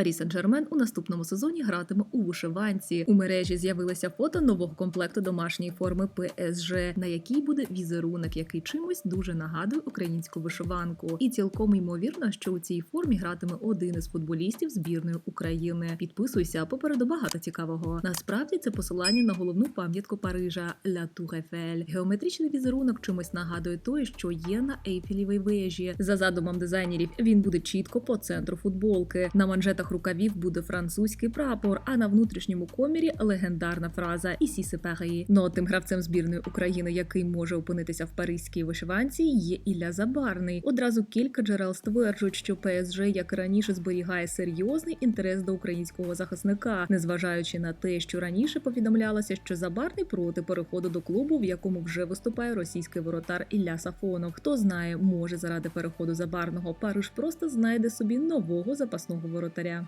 Парі Сен-Жермен у наступному сезоні гратиме у вишиванці. У мережі з'явилося фото нового комплекту домашньої форми ПСЖ, на якій буде візерунок, який чимось дуже нагадує українську вишиванку. І цілком ймовірно, що у цій формі гратиме один із футболістів збірної України. Підписуйся попереду багато цікавого. Насправді це посилання на головну пам'ятку Парижа Ля Тур Ейфель. Геометричний візерунок чимось нагадує той, що є на Ейфелівій вежі. За задумом дизайнерів, він буде чітко по центру футболки. На манжетах рукавів буде французький прапор, а на внутрішньому комірі легендарна фраза «Ісі се Парі». Ну тим гравцем збірної України, який може опинитися в паризькій вишиванці, є Ілля Забарний. Одразу кілька джерел стверджують, що ПСЖ, як раніше, зберігає серйозний інтерес до українського захисника, незважаючи на те, що раніше повідомлялося, що Забарний проти переходу до клубу, в якому вже виступає російський воротар Ілля Сафонов. Хто знає, може заради переходу Забарного Париж просто знайде собі нового запасного воротаря.